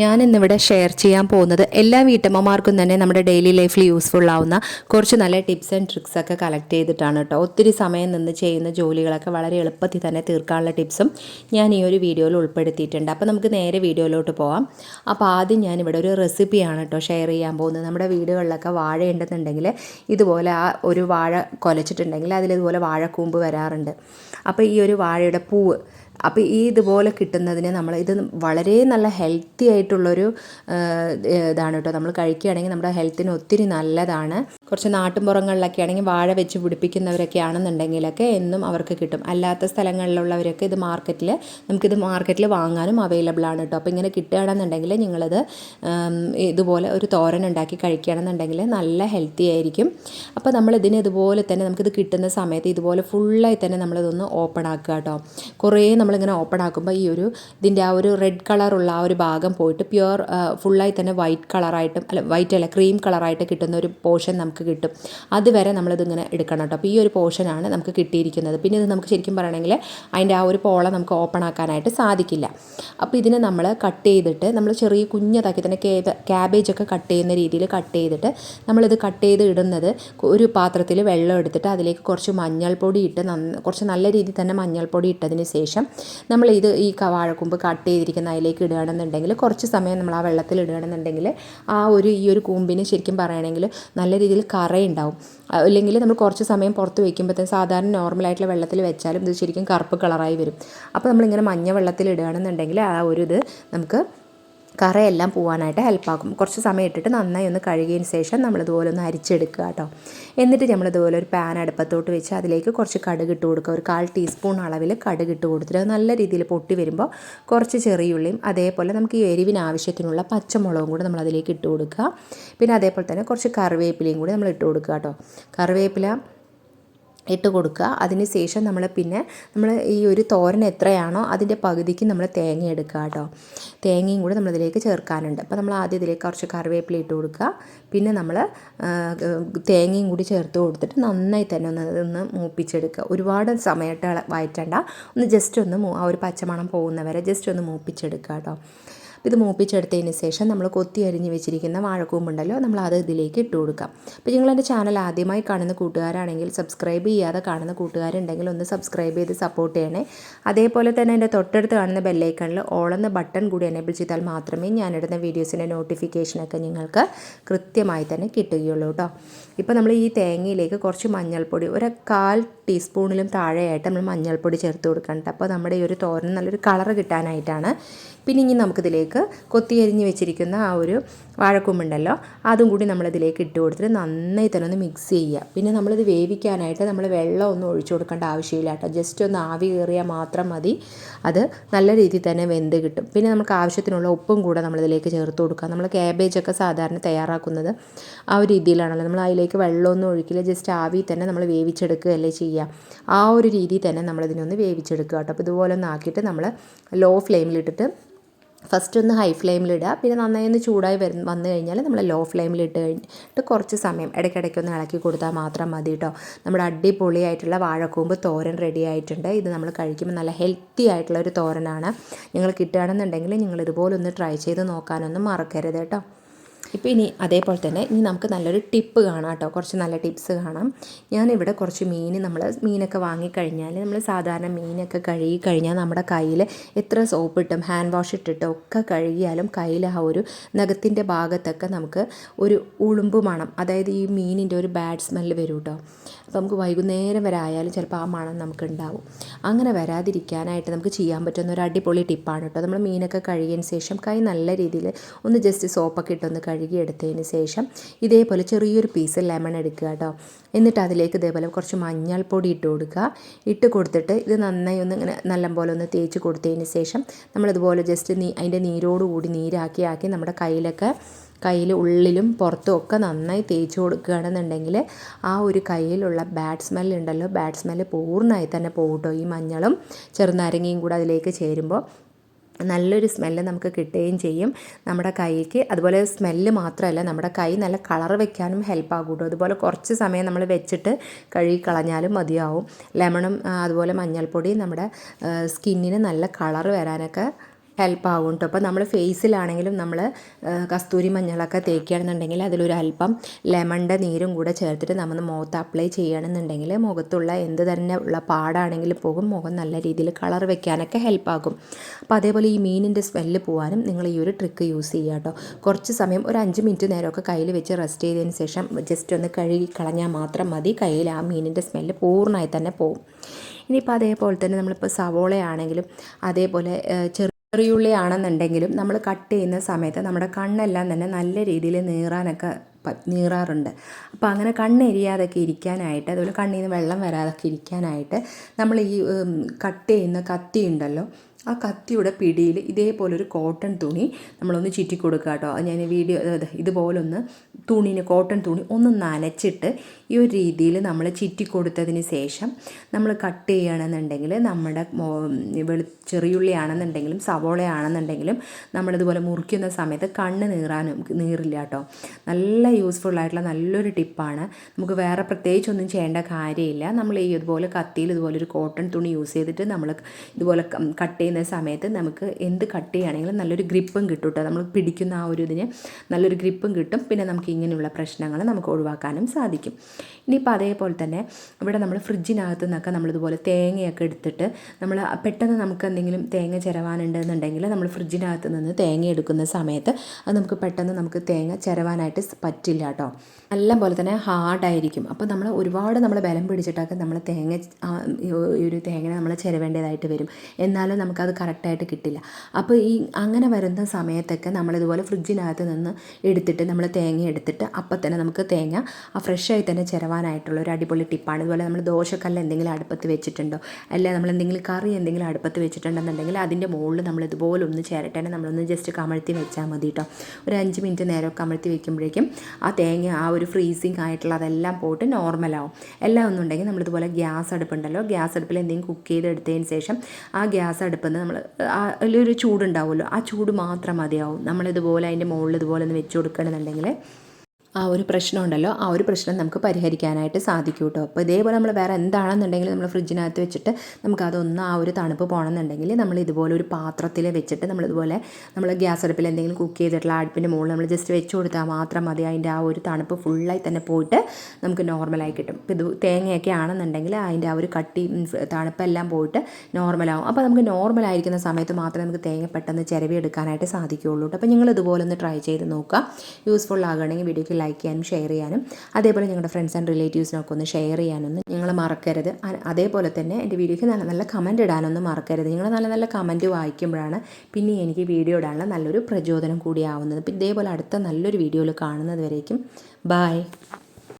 ഞാൻ ഇന്നിവിടെ ഷെയർ ചെയ്യാൻ പോകുന്നത് എല്ലാ വീട്ടമ്മമാർക്കും തന്നെ നമ്മുടെ ഡെയിലി ലൈഫിൽ യൂസ്ഫുൾ ആവുന്ന കുറച്ച് നല്ല ടിപ്സ് ആൻഡ് ട്രിക്സ് ഒക്കെ കളക്ട് ചെയ്തിട്ടാണ് കേട്ടോ. ഒത്തിരി സമയം നിന്ന് ചെയ്യുന്ന ജോലികളൊക്കെ വളരെ എളുപ്പത്തിൽ തന്നെ തീർക്കാനുള്ള ടിപ്സും ഞാൻ ഈ ഒരു വീഡിയോയിൽ ഉൾപ്പെടുത്തിയിട്ടുണ്ട്. അപ്പോൾ നമുക്ക് നേരെ വീഡിയോയിലോട്ട് പോവാം. അപ്പോൾ ആദ്യം ഞാനിവിടെ ഒരു റെസിപ്പിയാണ് കേട്ടോ ഷെയർ ചെയ്യാൻ പോകുന്നത്. നമ്മുടെ വീടുകളിലൊക്കെ വാഴ ഉണ്ടെന്നുണ്ടെങ്കിൽ ഇതുപോലെ ആ ഒരു വാഴ കൊലച്ചിട്ടുണ്ടെങ്കിൽ അതിലിതുപോലെ വാഴക്കൂമ്പ് വരാറുണ്ട്. അപ്പോൾ ഈ ഒരു വാഴയുടെ പൂവ് അപ്പോൾ ഈ ഇതുപോലെ കിട്ടുന്നതിന് നമ്മൾ ഇത് വളരെ നല്ല ഹെൽത്തി ആയിട്ടുള്ളൊരു ഇതാണ് കേട്ടോ നമ്മൾ കഴിക്കുകയാണെങ്കിൽ നമ്മുടെ ഹെൽത്തിന് ഒത്തിരി നല്ലതാണ്. കുറച്ച് നാട്ടുമ്പുറങ്ങളിലൊക്കെ ആണെങ്കിൽ വാഴ വെച്ച് പിടിപ്പിക്കുന്നവരൊക്കെ ആണെന്നുണ്ടെങ്കിലൊക്കെ എന്നും അവർക്ക് കിട്ടും. അല്ലാത്ത സ്ഥലങ്ങളിലുള്ളവരൊക്കെ ഇത് മാർക്കറ്റിൽ നമുക്കിത് മാർക്കറ്റിൽ വാങ്ങാനും അവൈലബിൾ ആണ് കേട്ടോ അപ്പോൾ ഇങ്ങനെ കിട്ടുകയാണെന്നുണ്ടെങ്കിൽ നിങ്ങളിത് ഇതുപോലെ ഒരു തോരൻ ഉണ്ടാക്കി കഴിക്കുകയാണെന്നുണ്ടെങ്കിൽ നല്ല ഹെൽത്തി ആയിരിക്കും. അപ്പോൾ നമ്മൾ ഇതിന് ഇതുപോലെ തന്നെ നമുക്കിത് കിട്ടുന്ന സമയത്ത് ഇതുപോലെ ഫുള്ളായി തന്നെ നമ്മളിതൊന്ന് ഓപ്പൺ ആക്കുക കേട്ടോ കുറേ നമ്മളിങ്ങനെ ഓപ്പൺ ആക്കുമ്പോൾ ഈ ഒരു ഇതിന്റെ ആ ഒരു റെഡ് കളറുള്ള ആ ഒരു ഭാഗം പോയിട്ട് പ്യുവർ ഫുള്ളായി തന്നെ വൈറ്റ് കളറായിട്ടും അല്ല വൈറ്റ് അല്ല ക്രീം കളറായിട്ട് കിട്ടുന്ന ഒരു പോർഷൻ നമുക്ക് കിട്ടും. അതുവരെ നമ്മളിതിങ്ങനെ എടുക്കണം കേട്ടോ അപ്പോൾ ഈ ഒരു പോർഷനാണ് നമുക്ക് കിട്ടിയിരിക്കുന്നത്. പിന്നെ ഇത് നമുക്ക് ശരിക്കും പറയണമെങ്കിൽ അതിന്റെ ആ ഒരു പോള നമുക്ക് ഓപ്പൺ ആക്കാനായിട്ട് സാധിക്കില്ല. അപ്പോൾ ഇതിനെ നമ്മൾ കട്ട് ചെയ്തിട്ട് നമ്മൾ ചെറിയ കുഞ്ഞതാക്കി തന്നെ ക്യാബേജ് ഒക്കെ കട്ട് ചെയ്യുന്ന രീതിയിൽ കട്ട് ചെയ്തിട്ട് നമ്മളിത് കട്ട് ചെയ്ത് ഇടുന്നത് ഒരു പാത്രത്തിൽ വെള്ളം എടുത്തിട്ട് അതിലേക്ക് കുറച്ച് മഞ്ഞൾപ്പൊടി ഇട്ട് കുറച്ച് നല്ല രീതിയിൽ തന്നെ മഞ്ഞൾപ്പൊടി ഇട്ടതിന് ശേഷം നമ്മൾ ഇത് ഈ വാഴക്കൂമ്പ് കട്ട് ചെയ്തിരിക്കുന്ന അതിലേക്ക് ഇടുകയാണെന്നുണ്ടെങ്കിൽ കുറച്ച് സമയം നമ്മൾ ആ വെള്ളത്തിൽ ഇടുകയാണെന്നുണ്ടെങ്കിൽ ആ ഒരു ഈ ഒരു കൂമ്പിന് ശരിക്കും പറയുകയാണെങ്കിൽ നല്ല രീതിയിൽ കറയുണ്ടാവും. അല്ലെങ്കിൽ നമ്മൾ കുറച്ച് സമയം പുറത്ത് വയ്ക്കുമ്പോഴത്തേന് സാധാരണ നോർമലായിട്ടുള്ള വെള്ളത്തിൽ വെച്ചാലും ഇത് ശരിക്കും കറുപ്പ് കളറായി വരും. അപ്പോൾ നമ്മളിങ്ങനെ മഞ്ഞ വെള്ളത്തിൽ ഇടുകയാണെന്നുണ്ടെങ്കിൽ ആ ഒരു ഇത് നമുക്ക് കറയെല്ലാം പോകാനായിട്ട് ഹെൽപ്പാക്കും. കുറച്ച് സമയം ഇട്ടിട്ട് നന്നായി ഒന്ന് കഴുകിയതിന് ശേഷം നമ്മളിതുപോലെ ഒന്ന് അരിച്ചെടുക്കുക കേട്ടോ. എന്നിട്ട് നമ്മളിതുപോലെ ഒരു പാൻ അടുപ്പത്തോട്ട് വെച്ച് അതിലേക്ക് കുറച്ച് കടുക് ഇട്ട് കൊടുക്കുക. ഒരു കാൽ ടീസ്പൂൺ അളവിൽ കടുക് ഇട്ട് കൊടുത്തിട്ട് നല്ല രീതിയിൽ പൊട്ടി വരുമ്പോൾ കുറച്ച് ചെറിയുള്ളിയും അതേപോലെ നമുക്ക് ഈ എരിവിന് ആവശ്യത്തിനുള്ള പച്ചമുളകും കൂടി നമ്മൾ അതിലേക്ക് ഇട്ട് കൊടുക്കുക. പിന്നെ അതേപോലെ തന്നെ കുറച്ച് കറിവേപ്പിലയും കൂടി നമ്മൾ ഇട്ട് കൊടുക്കുക കേട്ടോ. കറിവേപ്പില ഇട്ട് കൊടുക്കുക. അതിന് ശേഷം നമ്മൾ പിന്നെ നമ്മൾ ഈ ഒരു തോരൻ എത്രയാണോ അതിന്റെ പകുതിക്ക് നമ്മൾ തേങ്ങ എടുക്കുക കേട്ടോ. തേങ്ങയും കൂടെ നമ്മളിതിലേക്ക് ചേർക്കാനുണ്ട്. അപ്പോൾ നമ്മൾ ആദ്യം ഇതിലേക്ക് കുറച്ച് കറിവേപ്പില ഇട്ട് കൊടുക്കുക. പിന്നെ നമ്മൾ തേങ്ങയും കൂടി ചേർത്ത് കൊടുത്തിട്ട് നന്നായി തന്നെ ഒന്ന് ഒന്ന് മൂപ്പിച്ചെടുക്കുക. ഒരുപാട് സമയത്ത് വയറ്റണ്ട. ഒന്ന് ജസ്റ്റ് ഒന്ന് ആ ഒരു പച്ചമണം പോകുന്നവരെ ജസ്റ്റ് ഒന്ന് മൂപ്പിച്ചെടുക്കുക കേട്ടോ. ഇത് മൂപ്പിച്ചെടുത്തതിന് ശേഷം നമ്മൾ കൊത്തി അരിഞ്ഞ് വെച്ചിരിക്കുന്ന വാഴക്കൂമ്പുണ്ടല്ലോ നമ്മൾ അത് ഇതിലേക്ക് ഇട്ട് കൊടുക്കാം. അപ്പോൾ നിങ്ങൾ എന്റെ ചാനൽ ആദ്യമായി കാണുന്ന കൂട്ടുകാരാണെങ്കിൽ സബ്സ്ക്രൈബ് ചെയ്യാതെ കാണുന്ന കൂട്ടുകാരുണ്ടെങ്കിൽ ഒന്ന് സബ്സ്ക്രൈബ് ചെയ്ത് സപ്പോർട്ട് ചെയ്യണേ. അതേപോലെ തന്നെ എന്റെ തൊട്ടടുത്ത് കാണുന്ന ബെല്ലൈക്കണിൽ ഓളെന്ന ബട്ടൺ കൂടി എനേബിൾ ചെയ്താൽ മാത്രമേ ഞാൻ ഞാനിടുന്ന വീഡിയോസിന്റെ നോട്ടിഫിക്കേഷനൊക്കെ നിങ്ങൾക്ക് കൃത്യമായി തന്നെ കിട്ടുകയുള്ളൂ കേട്ടോ ഇപ്പോൾ നമ്മൾ ഈ തേങ്ങയിലേക്ക് കുറച്ച് മഞ്ഞൾപ്പൊടി ഒരു കാൽ ടീസ്പൂണിലും താഴെയായിട്ട് നമ്മൾ മഞ്ഞൾപ്പൊടി ചേർത്ത് കൊടുക്കുന്നുണ്ട് അപ്പോൾ നമ്മുടെ ഈ ഒരു തോരൻ നല്ലൊരു കളറ് കിട്ടാനായിട്ടാണ് പിന്നെ ഇനി നമുക്കിതിലേക്ക് കൊത്തിയരിഞ്ഞ് വെച്ചിരിക്കുന്ന ആ ഒരു വാഴക്കൂമ്പുണ്ടല്ലോ അതും കൂടി നമ്മളിതിലേക്ക് ഇട്ട് കൊടുത്തിട്ട് നന്നായി തന്നെ ഒന്ന് മിക്സ് ചെയ്യുക. പിന്നെ നമ്മളിത് വേവിക്കാനായിട്ട് നമ്മൾ വെള്ളം ഒന്നും ഒഴിച്ചു കൊടുക്കേണ്ട ആവശ്യമില്ല കേട്ടോ. ജസ്റ്റ് ഒന്ന് ആവി കയറിയാൽ മാത്രം മതി. അത് നല്ല രീതിയിൽ തന്നെ വെന്ത് കിട്ടും. പിന്നെ നമുക്ക് ആവശ്യത്തിനുള്ള ഉപ്പും കൂടെ നമ്മളിതിലേക്ക് ചേർത്ത് കൊടുക്കുക. നമ്മൾ ക്യാബേജൊക്കെ സാധാരണ തയ്യാറാക്കുന്നത് ആ ഒരു രീതിയിലാണല്ലോ. നമ്മൾ അതിലേക്ക് വെള്ളമൊന്നും ഒഴിക്കില്ല. ജസ്റ്റ് ആവി തന്നെ നമ്മൾ വേവിച്ചെടുക്കുകയല്ലേ ചെയ്യുക. ആ ഒരു രീതിയിൽ തന്നെ നമ്മളിതിനൊന്ന് വേവിച്ചെടുക്കുക കേട്ടോ. അപ്പോൾ ഇതുപോലെ നമ്മൾ ലോ ഫ്ലെയിമിലിട്ടിട്ട് ഫസ്റ്റ് ഒന്ന് ഹൈ ഫ്ലെയിമിലിടുക പിന്നെ നന്നായി ഒന്ന് ചൂടായി വരു വന്നു കഴിഞ്ഞാൽ നമ്മൾ ലോ ഫ്ലെയിമിലിട്ട് കഴിഞ്ഞിട്ട് കുറച്ച് സമയം ഇടയ്ക്കിടയ്ക്ക് ഒന്ന് ഇളക്കി കൊടുത്താൽ മാത്രം മതി കേട്ടോ നമ്മുടെ അടിപൊളിയായിട്ടുള്ള വാഴക്കൂമ്പ് തോരൻ റെഡി ആയിട്ടുണ്ട്. ഇത് നമ്മൾ കഴിക്കുമ്പോൾ നല്ല ഹെൽത്തി ആയിട്ടുള്ള ഒരു തോരനാണ്. നിങ്ങൾ കിട്ടുകയാണെന്നുണ്ടെങ്കിൽ നിങ്ങൾ ഇതുപോലെ ഒന്ന് ട്രൈ ചെയ്ത് നോക്കാനൊന്നും മറക്കരുത് കേട്ടോ ഇപ്പോൾ ഇനി അതേപോലെ തന്നെ ഇനി നമുക്ക് നല്ലൊരു ടിപ്പ് കാണാം കേട്ടോ. കുറച്ച് നല്ല ടിപ്സ് കാണാം. ഞാനിവിടെ കുറച്ച് മീൻ നമ്മൾ മീനൊക്കെ വാങ്ങിക്കഴിഞ്ഞാൽ നമ്മൾ സാധാരണ മീനൊക്കെ കഴുകി കഴിഞ്ഞാൽ നമ്മുടെ കയ്യിൽ എത്ര സോപ്പ് ഇട്ടും ഹാൻഡ് വാഷ് ഇട്ടിട്ടും ഒക്കെ കഴുകിയാലും കയ്യിൽ ആ ഒരു നഖത്തിന്റെ ഭാഗത്തൊക്കെ നമുക്ക് ഒരു ഉളുമ്പ് മണം അതായത് ഈ മീനിന്റെ ഒരു ബാഡ് സ്മെല്ല് വരും കേട്ടോ. അപ്പോൾ നമുക്ക് വൈകുന്നേരം വരെ ആയാലും ചിലപ്പോൾ ആ മണം നമുക്ക് ഉണ്ടാവും. അങ്ങനെ വരാതിരിക്കാനായിട്ട് നമുക്ക് ചെയ്യാൻ പറ്റുന്ന ഒരു അടിപൊളി ടിപ്പാണ് കേട്ടോ. നമ്മൾ മീനൊക്കെ കഴുകിയതിന് ശേഷം കൈ നല്ല രീതിയിൽ ഒന്ന് ജസ്റ്റ് സോപ്പൊക്കെ ഇട്ടൊന്ന് കഴുകിയെടുത്തതിന് ശേഷം ഇതേപോലെ ചെറിയൊരു പീസ് ലെമൺ എടുക്കുക കേട്ടോ. എന്നിട്ട് അതിലേക്ക് ഇതേപോലെ കുറച്ച് മഞ്ഞൾപ്പൊടി ഇട്ട് കൊടുക്കുക. ഇട്ട് കൊടുത്തിട്ട് ഇത് നന്നായി ഒന്ന് ഇങ്ങനെ നല്ലപോലെ ഒന്ന് തേച്ച് കൊടുത്തതിന് ശേഷം നമ്മളിതുപോലെ ജസ്റ്റ് നീ അതിന്റെ നീരോട് കൂടി നീരാക്കി ആക്കി നമ്മുടെ കയ്യിലൊക്കെ കയ്യിൽ ഉള്ളിലും പുറത്തും ഒക്കെ നന്നായി തേച്ച് കൊടുക്കുകയാണെന്നുണ്ടെങ്കിൽ ആ ഒരു കയ്യിലുള്ള ബാഡ് സ്മെല്ല് ഉണ്ടല്ലോ ബാഡ് സ്മെല്ല് പൂർണമായി തന്നെ പോകും കേട്ടോ ഈ മഞ്ഞളും ചെറുനാരങ്ങയും കൂടെ അതിലേക്ക് ചേരുമ്പോൾ. നല്ലൊരു സ്മെല്ല് നമുക്ക് കിട്ടുകയും ചെയ്യും നമ്മുടെ കൈക്ക്. അതുപോലെ സ്മെല്ല് മാത്രമല്ല നമ്മുടെ കൈ നല്ല കളർ വെക്കാനും ഹെൽപ്പ് ആകും കേട്ടോ അതുപോലെ കുറച്ച് സമയം നമ്മൾ വെച്ചിട്ട് കഴുകി കളഞ്ഞാലും മതിയാവും. ലെമണും അതുപോലെ മഞ്ഞൾപ്പൊടിയും നമ്മുടെ സ്കിന്നിന് നല്ല കളർ വരാനൊക്കെ ഹെൽപ്പ് ആവും കേട്ടോ അപ്പോൾ നമ്മൾ ഫേസിലാണെങ്കിലും നമ്മൾ കസ്തൂരി മഞ്ഞളൊക്കെ തേക്കുകയാണെന്നുണ്ടെങ്കിൽ അതിലൊരു അല്പം ലെമണിന്റെ നീരും കൂടെ ചേർത്തിട്ട് നമ്മൾ മുഖത്ത് അപ്ലൈ ചെയ്യുകയാണെന്നുണ്ടെങ്കിൽ മുഖത്തുള്ള എന്ത് തന്നെ ഉള്ള പാടാണെങ്കിലും പോകും. മുഖം നല്ല രീതിയിൽ കളർ വെക്കാനൊക്കെ ഹെൽപ്പാകും. അപ്പോൾ അതേപോലെ ഈ മീനിന്റെ സ്മെല്ല് പോകാനും നിങ്ങൾ ഈ ഒരു ട്രിക്ക് യൂസ് ചെയ്യുക കേട്ടോ. കുറച്ച് സമയം ഒരു അഞ്ച് മിനിറ്റ് നേരമൊക്കെ കയ്യിൽ വെച്ച് റെസ്റ്റ് ചെയ്തതിന് ശേഷം ജസ്റ്റ് ഒന്ന് കഴുകി കളഞ്ഞാൽ മാത്രം മതി. കയ്യിൽ ആ മീനിന്റെ സ്മെല്ല് പൂർണമായി തന്നെ പോകും. ഇനിയിപ്പോൾ അതേപോലെ തന്നെ നമ്മളിപ്പോൾ സവോളയാണെങ്കിലും അതേപോലെ ഏഹ്, ചെറിയുള്ളി ആണെന്നുണ്ടെങ്കിലും നമ്മൾ കട്ട് ചെയ്യുന്ന സമയത്ത് നമ്മുടെ കണ്ണെല്ലാം തന്നെ നല്ല രീതിയിൽ നീറാനൊക്കെ നീറാറുണ്ട്. അപ്പോൾ അങ്ങനെ കണ്ണെരിയാതൊക്കെ ഇരിക്കാനായിട്ട് അതുപോലെ കണ്ണിൽ നിന്ന് വെള്ളം വരാതൊക്കെ ഇരിക്കാനായിട്ട് നമ്മൾ ഈ കട്ട് ചെയ്യുന്ന കത്തി ഉണ്ടല്ലോ ആ കത്തിയുടെ പിടിയിൽ ഇതേപോലെ ഒരു കോട്ടൺ തുണി നമ്മളൊന്ന് ചുറ്റി കൊടുക്കുക കേട്ടോ ഞാൻ വീഡിയോ ഇതുപോലൊന്ന് തുണിന് കോട്ടൺ തുണി ഒന്ന് നനച്ചിട്ട് ഒരു രീതിയിൽ നമ്മൾ ചിറ്റി കൊടുത്തതിന് ശേഷം നമ്മൾ കട്ട് ചെയ്യുകയാണെന്നുണ്ടെങ്കിൽ നമ്മുടെ വെളു ചെറിയുള്ളി ആണെന്നുണ്ടെങ്കിലും സവോളയാണെന്നുണ്ടെങ്കിലും നമ്മളിതുപോലെ മുറിക്കുന്ന സമയത്ത് കണ്ണ് നീറാനും നീറില്ല കേട്ടോ. നല്ല യൂസ്ഫുൾ ആയിട്ടുള്ള നല്ലൊരു ടിപ്പാണ്. നമുക്ക് വേറെ പ്രത്യേകിച്ച് ഒന്നും ചെയ്യേണ്ട കാര്യമില്ല. നമ്മൾ ഈ ഇതുപോലെ കത്തിയിൽ ഇതുപോലെ ഒരു കോട്ടൺ തുണി യൂസ് ചെയ്തിട്ട് നമ്മൾ ഇതുപോലെ കട്ട് ചെയ്യുന്ന സമയത്ത് നമുക്ക് എന്ത് കട്ട് ചെയ്യുകയാണെങ്കിലും നല്ലൊരു ഗ്രിപ്പും കിട്ടും കേട്ടോ. നമ്മൾ പിടിക്കുന്ന ആ ഒരു ഇതിന് നല്ലൊരു ഗ്രിപ്പും കിട്ടും. പിന്നെ നമുക്ക് ഇങ്ങനെയുള്ള പ്രശ്നങ്ങൾ നമുക്ക് ഒഴിവാക്കാനും സാധിക്കും. ഇനിയിപ്പോൾ അതേപോലെ തന്നെ ഇവിടെ നമ്മൾ ഫ്രിഡ്ജിനകത്തു നിന്നൊക്കെ നമ്മളിതുപോലെ തേങ്ങയൊക്കെ എടുത്തിട്ട് നമ്മൾ പെട്ടെന്ന് നമുക്ക് എന്തെങ്കിലും തേങ്ങ ചിരവാനുണ്ടെന്നുണ്ടെങ്കിൽ നമ്മൾ ഫ്രിഡ്ജിനകത്ത് നിന്ന് തേങ്ങ എടുക്കുന്ന സമയത്ത് അത് നമുക്ക് പെട്ടെന്ന് നമുക്ക് തേങ്ങ ചിരവാനായിട്ട് പറ്റില്ല കേട്ടോ. നല്ല പോലെ തന്നെ ഹാർഡായിരിക്കും അപ്പോൾ നമ്മൾ ഒരുപാട് നമ്മൾ ബലം പിടിച്ചിട്ടൊക്കെ നമ്മൾ തേങ്ങ ഈ ഒരു തേങ്ങ നമ്മൾ ചിരവേണ്ടതായിട്ട് വരും. എന്നാലും നമുക്കത് കറക്റ്റായിട്ട് കിട്ടില്ല. അപ്പോൾ ഈ അങ്ങനെ വരുന്ന സമയത്തൊക്കെ നമ്മളിതുപോലെ ഫ്രിഡ്ജിനകത്ത് നിന്ന് എടുത്തിട്ട് നമ്മൾ തേങ്ങ എടുത്തിട്ട് അപ്പം തന്നെ നമുക്ക് തേങ്ങ ആ ഫ്രഷായി തന്നെ ചിരവാനായിട്ടുള്ള ഒരു അടിപൊളി ടിപ്പാണ്. ഇതുപോലെ നമ്മൾ ദോശക്കല്ല് എന്തെങ്കിലും അടുപ്പത്ത് വെച്ചിട്ടുണ്ടോ? അല്ല നമ്മൾ എന്തെങ്കിലും കറി എന്തെങ്കിലും അടുപ്പത്ത് വെച്ചിട്ടുണ്ടെന്നുണ്ടെങ്കിൽ അതിന്റെ മുകളിൽ നമ്മൾ ഇതുപോലെ ഒന്ന് ചേരട്ടേനെ നമ്മളൊന്ന് ജസ്റ്റ് കമഴ്ത്തി വെച്ചാൽ മതി കേട്ടോ ഒരു അഞ്ച് മിനിറ്റ് നേരം കമഴ്ത്തി വെക്കുമ്പോഴേക്കും ആ തേങ്ങ ആ ഒരു ഫ്രീസിങ് ആയിട്ടുള്ള അതെല്ലാം പോയിട്ട് നോർമലാവും എല്ലാം ഒന്നുണ്ടെങ്കിൽ നമ്മളിതുപോലെ ഗ്യാസ് അടുപ്പുണ്ടല്ലോ. ഗ്യാസ് അടുപ്പിൽ എന്തെങ്കിലും കുക്ക് ചെയ്തെടുത്തതിന് ശേഷം ആ ഗ്യാസ് അടുപ്പിൽ നമ്മൾ അതിലൊരു ചൂടുണ്ടാവുമല്ലോ. ആ ചൂട് മാത്രം മതിയാവും. നമ്മളിതുപോലെ അതിന്റെ മുകളിൽ ഇതുപോലെ ഒന്ന് വെച്ച് കൊടുക്കണമെന്നുണ്ടെങ്കിൽ ആ ഒരു പ്രശ്നം ഉണ്ടല്ലോ ആ ഒരു പ്രശ്നം നമുക്ക് പരിഹരിക്കാനായിട്ട് സാധിക്കും കേട്ടോ അപ്പോൾ ഇതേപോലെ നമ്മൾ വേറെ എന്താണെന്നുണ്ടെങ്കിൽ നമ്മൾ ഫ്രിഡ്ജിനകത്ത് വെച്ചിട്ട് നമുക്ക് അതൊന്ന് ആ ഒരു തണുപ്പ് പോകണമെന്നുണ്ടെങ്കിൽ നമ്മൾ ഇതുപോലെ ഒരു പാത്രത്തിൽ വെച്ചിട്ട് നമ്മളിതുപോലെ നമ്മൾ ഗ്യാസ് അടുപ്പിൽ എന്തെങ്കിലും കുക്ക് ചെയ്തിട്ടുള്ള അടുപ്പിന്റെ മുകളിൽ നമ്മൾ ജസ്റ്റ് വെച്ച് കൊടുത്താൽ മാത്രം മതി. അതിന്റെ ആ ഒരു തണുപ്പ് ഫുള്ളായി തന്നെ പോയിട്ട് നമുക്ക് നോർമലായി കിട്ടും. ഇപ്പോൾ ഇത് തേങ്ങയൊക്കെ ആണെന്നുണ്ടെങ്കിൽ അതിന്റെ ആ ഒരു കട്ടി തണുപ്പെല്ലാം പോയിട്ട് നോർമലാവും അപ്പോൾ നമുക്ക് നോർമലായിരിക്കുന്ന സമയത്ത് മാത്രമേ നമുക്ക് തേങ്ങ പെട്ടെന്ന് ചിരവി എടുക്കാനായിട്ട് സാധിക്കുകയുള്ളൂ അപ്പോൾ നിങ്ങൾ ഇതുപോലെ ഒന്ന് ട്രൈ ചെയ്ത് നോക്കുക. യൂസ്ഫുൾ ആകുകയാണെങ്കിൽ വീഡിയോക്ക് ലൈക്ക് ചെയ്യാനും ഷെയർ ചെയ്യാനും അതേപോലെ ഞങ്ങളുടെ ഫ്രണ്ട്സ് ആൻഡ് റിലേറ്റീവ്സിനൊക്കെ ഒന്ന് ഷെയർ ചെയ്യാനൊന്നും നിങ്ങൾ മറക്കരുത്. അതേപോലെ തന്നെ എന്റെ വീഡിയോയ്ക്ക് നല്ല നല്ല കമന്റ് ഇടാനൊന്നും മറക്കരുത്. നിങ്ങൾ നല്ല നല്ല കമന്റ് വായിക്കുമ്പോഴാണ് പിന്നെ എനിക്ക് വീഡിയോ ഇടാനുള്ള നല്ലൊരു പ്രചോദനം കൂടിയാവുന്നത് ഇതേപോലെ അടുത്ത നല്ലൊരു വീഡിയോയിൽ കാണുന്നത് വരേക്കും. ബായ്